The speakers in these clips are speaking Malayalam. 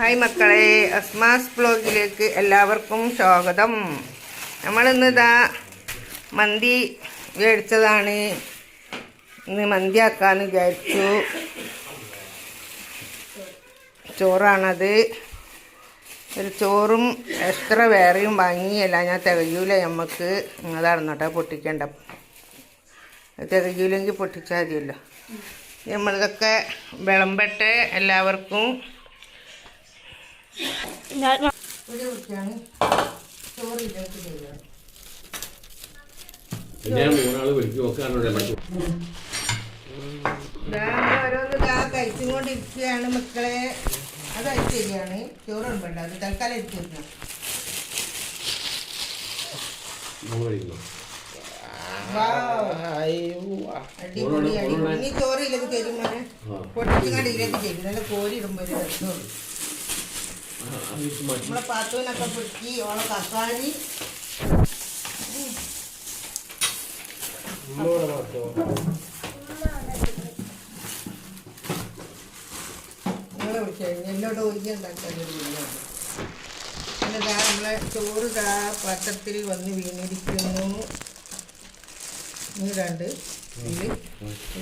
ഹായ് മക്കളെ അസ്മാസ് ബ്ലോഗിലേക്ക് എല്ലാവർക്കും സ്വാഗതം. നമ്മളിന്ന് ഇതാ മന്തി മേടിച്ചതാണ് ഇന്ന് മന്തി ആക്കാന്ന് വിചാരിച്ചു. ചോറാണത്. ഒരു ചോറും എക്സ്ട്രാ വേറെയും വാങ്ങിയല്ല ഞാൻ തികയൂല നമുക്ക് അതാണ് പൊട്ടിക്കേണ്ട. തികയൂലെങ്കിൽ പൊട്ടിച്ചാൽ മതിയല്ലോ നമ്മളിതൊക്കെ വിളമ്പട്ടെ എല്ലാവർക്കും. ഒരു കുട്ടിയാണ് ചോറിലേക്ക് പിന്നെ മൂന്നാൾ വിളിക്കും നോക്കാറുണ്ട് ദാ ഓരോന്ന് ദാ കഴിച്ചുകൊണ്ടിരിക്കുകയാണ് മക്കളെ. അത് ശരിയാണ്. ചോറ് വേണ്ട അത് തൽക്കാലം എടുത്തിരുന്നു അടിപൊളി അടിപൊളി ഇനി ചോറ് ഇതിലേക്ക് തരും മോനെ പൊട്ടിച്ചിങ്ങാണ്ട് ഇതിലേക്ക് തരും നല്ല കോരി ഇടുമ്പോൾ ഒരു രസമുള്ളൂ നമ്മളെ പാത്തൂനൊക്കെ പൊട്ടി ഓളെ നിങ്ങളെ എന്നോട് ചോറ് ദാ പാത്രത്തിൽ വന്ന് വീണിരിക്കുന്നു. രണ്ട്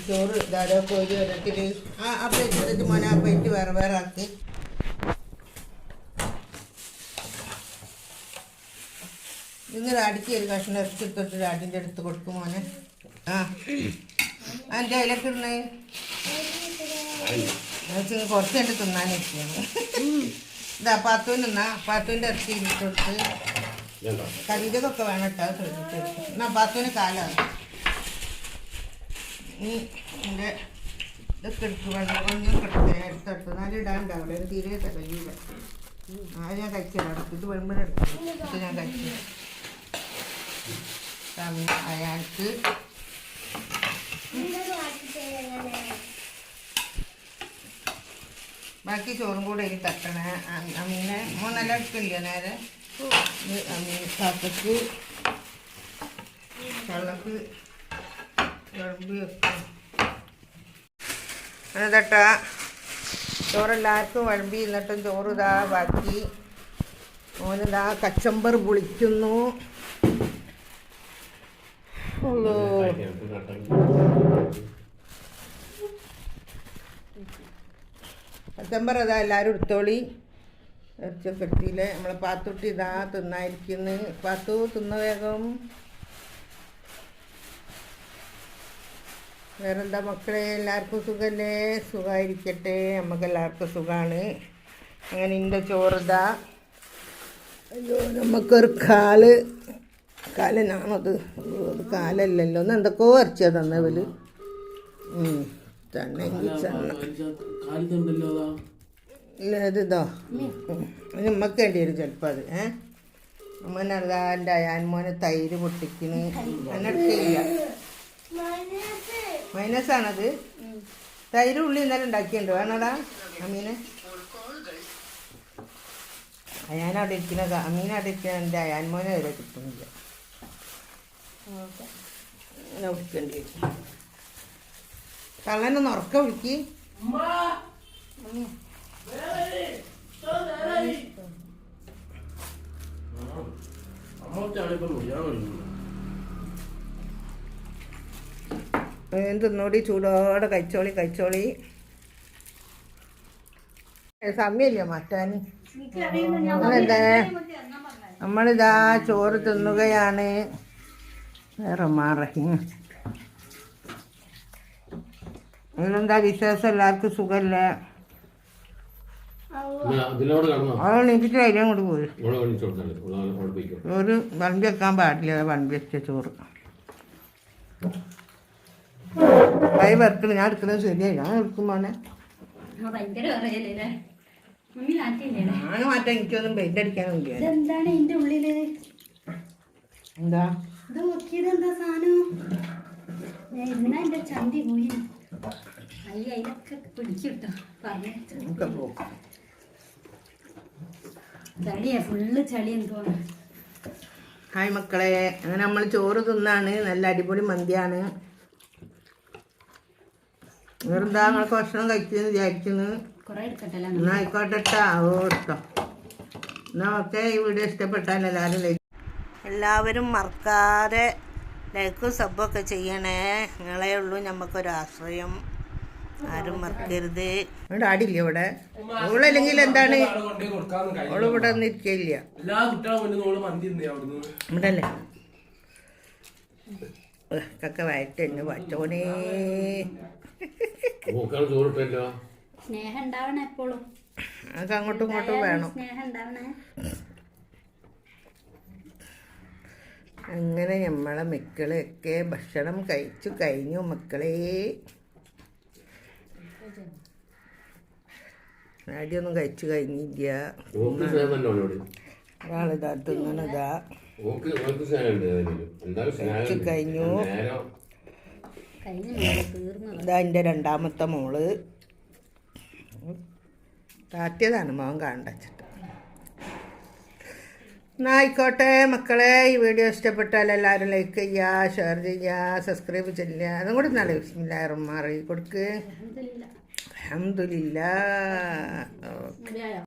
ചോറ് ഇതാരോ കോരി ഓരോരുത്തര് ആ അപ്പം എടുത്തിട്ട് മോനെ പ്ലേറ്റ് വേറെ വേറെ ആക്കി. നിങ്ങൾ അടിക്ക് ഒരു കഷ്ണം ഇറച്ചിട്ടിട്ട് അടിന്റെ അടുത്ത് കൊടുക്കും മോനെ. ആ. അതിന്റെ അതിലൊക്കെ ഇടണേ കുറച്ച് എന്റെ തിന്നാനിരിക്കുകയാണ് ഇതാ പാത്തുവിന് തിന്നാ. പാത്തുവിന്റെ ഇറച്ചി ഇട്ടിട്ട് കരീതൊക്കെ വേണം കേട്ടോ ശ്രദ്ധിച്ചെടുത്ത് ശ്രദ്ധിച്ചു എന്നാ പാത്തുവിന് കാലാണ് എന്റെ ഇതൊക്കെ എടുത്ത് വെള്ളം ഒന്നും കിടക്കുക എടുത്തെടുത്ത് ഇടാണ്ടാവില്ല തീരെ തികയൂല ആ ഞാൻ കഴിച്ചു ഇത് വെളുമ്പിനെടുത്തു ഞാൻ കഴിച്ചു സമയം അയാൾക്ക് ബാക്കി ചോറും കൂടെ ഇനി തട്ടണേ. അമ്മീനെ മൂന്നല്ല എടുക്കില്ല നേരെ? അമ്മീൻ കാക്കക്ക് വെള്ളക്ക് വിളമ്പി ചോറെല്ലാവർക്കും വിളമ്പി എന്നിട്ടും ചോറ് ഇതാ ബാക്കി. മോനിതാ കച്ചമ്പർ പുളിക്കുന്നു. ഉള്ളൂ കച്ചമ്പർ അതാ എല്ലാവരും എടുത്തോളി. ഇറച്ചൊക്കെ എടുത്തില്ലേ നമ്മളെ പാത്തുട്ടി ഇതാ തിന്നായിരിക്കുന്നു. പാത്തു തിന്ന വേഗം. വേറെന്താ മക്കളെ? എല്ലാവർക്കും സുഖമല്ലേ സുഖമായിരിക്കട്ടെ നമുക്ക് എല്ലാവർക്കും സുഖമാണ് അങ്ങനെ എന്റെ ചോറിതാ അയ്യോ നമുക്കൊരു കാൽ കാലിനാണത്. അത് കാലല്ലല്ലോ. ഒന്ന് എന്തൊക്കെയോ ഇറച്ചിയാ തന്നവൽ ചണ്ണെങ്കിൽ ചണ്ണ കാലിത്തുണ്ടല്ലോ അതാ. ഇല്ല ഇത് ഇതോ. അത് നമ്മക്ക് വേണ്ടി വരും ചിലപ്പോൾ അത്. ഏ? അമ്മനതാ എന്റെ അയാൻമോനെ തൈര് പൊട്ടിക്കണ്. എന്നെടുക്കില്ല മൈനസാണത്? തൈര് ഉള്ളി ഇന്നലെ ഉണ്ടാക്കിയുണ്ട് വേണടാ? അമീനെ? അയാൻ അവിടെ ഇരിക്കുന്ന അമീൻ അവിടെ ഇരിക്കുന്ന എന്റെ അയാൻമോനെ വരെ കിട്ടുന്നില്ല. വിളിക്കേണ്ടി വരും. കള്ളനൊന്ന് ഉറക്ക വിളിക്ക്. തിന്നോടി? ചൂടോടെ കഴിച്ചോളി കഴിച്ചോളി. സമയമില്ല മാറ്റാൻ നമ്മളെന്താ നമ്മളിതാ ചോറ് തിന്നുകയാണ്. ഇതിലെന്താ വിശ്വാസം എല്ലാവർക്കും സുഖമല്ലേ കൊണ്ട് നീപ്പിച്ച് അതിലും കൂടി പോയി. ഒരു വണ്ടി വെക്കാൻ പാടില്ല. വണ്ടി വെച്ച ചോറ്. കൈ വറുക്കൽ ഞാൻ എടുക്കുന്നത് ശരിയായി. ഞാൻ എടുക്കും മോനെ. ആ, ഭയങ്കര പറയല്ലേ മമ്മി നാട്ടില്ലേ ഞാൻ മാറ്റാൻ എനിക്കൊന്നും പെയിന്റ് ഉള്ളിൽ? എന്താ? ഇത് നോക്കിയത് എന്താ സാധനം? ഞാൻ ഇന്നാ എന്റെ ചന്തി പോയി. അയ്യ അതിനൊക്കെ പിടിക്കിട്ടോ. പറഞ്ഞു. ചളിയാ ഫുള്ള് ചളി എന്തോന്ന് ഹായ് മക്കളെ. അങ്ങനെ നമ്മൾ ചോറ് തിന്നാണ്. നല്ല അടിപൊളി മന്തിയാണ്. വെറുതെ നിങ്ങൾക്ക് ഭക്ഷണം കഴിക്കുന്നു വിചാരിക്കുന്നു. എന്നായിക്കോട്ടെ. ഓ കേട്ടോ എന്നാ ഓക്കെ ഈ വീഡിയോ ഇഷ്ടപ്പെട്ടാൽ എല്ലാവരും ലൈക്ക് എല്ലാവരും മറക്കാതെ ലൈക്കും സബ്ബൊക്കെ ചെയ്യണേ. നിങ്ങളെ ഉള്ളൂ നമുക്കൊരു ആശ്രയം ആരും മറക്കരുത്. ഇവിടെ ആടില്ല ഇവിടെ? ഓളല്ലെങ്കിൽ എന്താണ്? ഓൾ ഇവിടെ നിൽക്കില്ല ഇവിടെ അല്ലേ കക്ക വയറ്റെന്ന് എന്നെ ചോറിട്ടല്ലോ? സ്നേഹം ഉണ്ടാവണേ എപ്പോഴും. അങ്ങോട്ടും ഇങ്ങോട്ടും വേണം. സ്നേഹം ഉണ്ടാവണേ. അങ്ങനെ നമ്മളെ മക്കളൊക്കെ ഭക്ഷണം കഴിച്ചു കഴിഞ്ഞു മക്കളെ. ആദ്യമൊന്നും കഴിച്ചു കഴിഞ്ഞില്ല. ഒരാളിതാ തിന്നണതാ. കഴിച്ചു കഴിഞ്ഞു. ഇതാ എന്റെ രണ്ടാമത്തെ മോൾ. താറ്റിയതാണ് മോൻ കണ്ടച്ചിട്ട് എന്നാ ആയിക്കോട്ടെ മക്കളെ ഈ വീഡിയോ ഇഷ്ടപ്പെട്ടാൽ എല്ലാവരും ലൈക്ക് ചെയ്യുക ഷെയർ ചെയ്യുക സബ്സ്ക്രൈബ് ചെയ്യുക. അതും കൂടി നല്ല വിസ്മില്ലാറും മാറി കൊടുക്ക്. അഹമ്മദില്ല